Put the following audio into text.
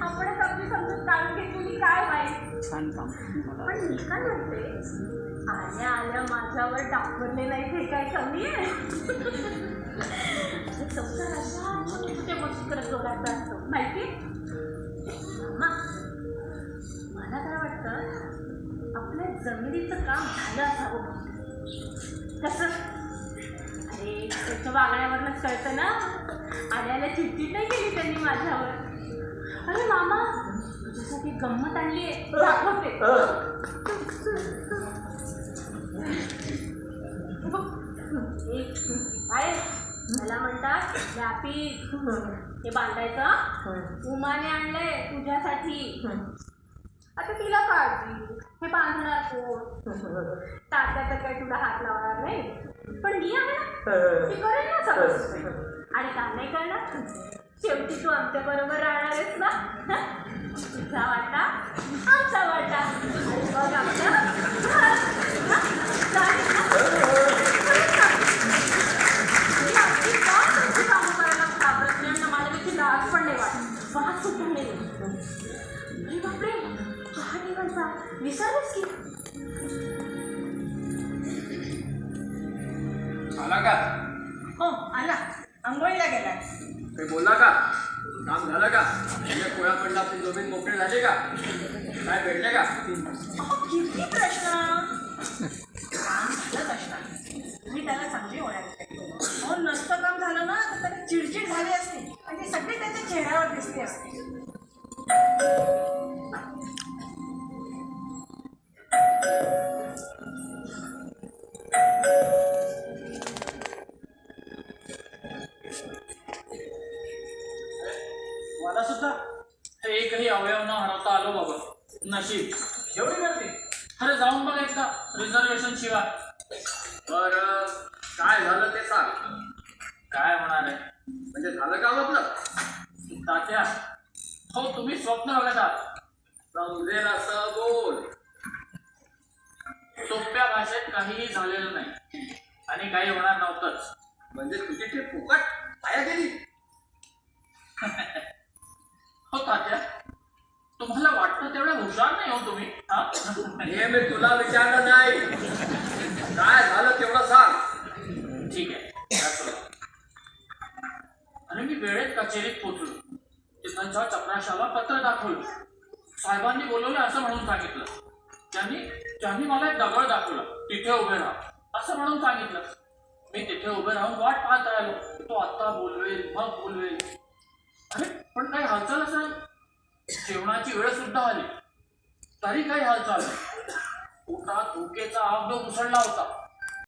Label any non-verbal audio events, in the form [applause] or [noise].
आपणच आपली समजूत काढून घेतलेली काय वाईट छान काम पण मी काय म्हणते आल्या आल्या माझ्यावर डापरले नाही हे काय कमी आहे? संसार अशा छोटे छोटे मस्कर जोडायचा असतो. माहिती? मला काय वाटतं? आपल्या जमिनीचं काम झालं असावं. कसं? अरे त्याच्या वागण्यावरनंच कळतं ना? आल्याला चिडचिड नाही केली त्यांनी माझ्यावर. अरे मामा तुझ्यासाठी गंमत आणली आहे. दाखवते. एक काय मला म्हणतात व्यापी हे. बांधायचं उमाने आणलंय तुझ्यासाठी. आता तिला काळजी. हे बांधणार कोण? [laughs] तात्या तर काय तुला हात लावणार नाही. पण मी आहे ना. ती करेल ना सगळं. आणि का नाही करणार. शेवटी तू आमच्या बरोबर राहणारच ना. [laughs] तुझा वाटा आमचा वाटा. ठेवायचा विसरलेच की. आला का? हो आला. आंघोळीला गेलाय. काही बोलला का? काम झालं का? म्हणजे पोळ्या पडला आपली जमीन मोकळी झाली का? काय भेटले का? अहो, किती प्रश्न. काम झालंच असणार मी त्याला चांगली ओळखते हो नसतं काम झालं ना तर त्याला चिडचिड झाली असते. आणि ती सगळी त्याच्या चेहऱ्यावर दिसली असते. मला सुद्धा हे एकही अवयव न हरवता आलो बाबा. नशीब. एवढी गर्दी. अरे जाऊन बघ एकदा रिझर्वेशन शिवाय. बर. काय झालं ते सांग. काय होणार आहे? म्हणजे झालं काम आपलं तात्या हो तुम्ही स्वप्न बघत आहात समजेल असं बोल. सोप्या भाषेत काहीही झालेलं नाही. आणि काही होणार नव्हतंच. म्हणजे तुझी ती फुकट हुशार नाही हो तुम्ही. हा? हे मी तुला विचारलं नाही. काय झालं तेवढं सांग. ठीक आहे. आणि मी वेळेत कचेरीत पोचलो तिथांच्या चपराशाला पत्र दाखवलं. साहेबांनी बोलवलं असं म्हणून सांगितलं. त्यांनी त्यांनी मला एक दगड दाखवला. तिथे उभे राहा. असं म्हणून सांगितलं. मी तिथे उभे राहून वाट पाहत राहिलो. तो आता बोलवेल मग बोलवेल. अरे पण काही हालचाल असं जेवणाची वेळ सुद्धा आली. तरी काही हालचाल पोटात भुकेचा आगडो उसळला होता.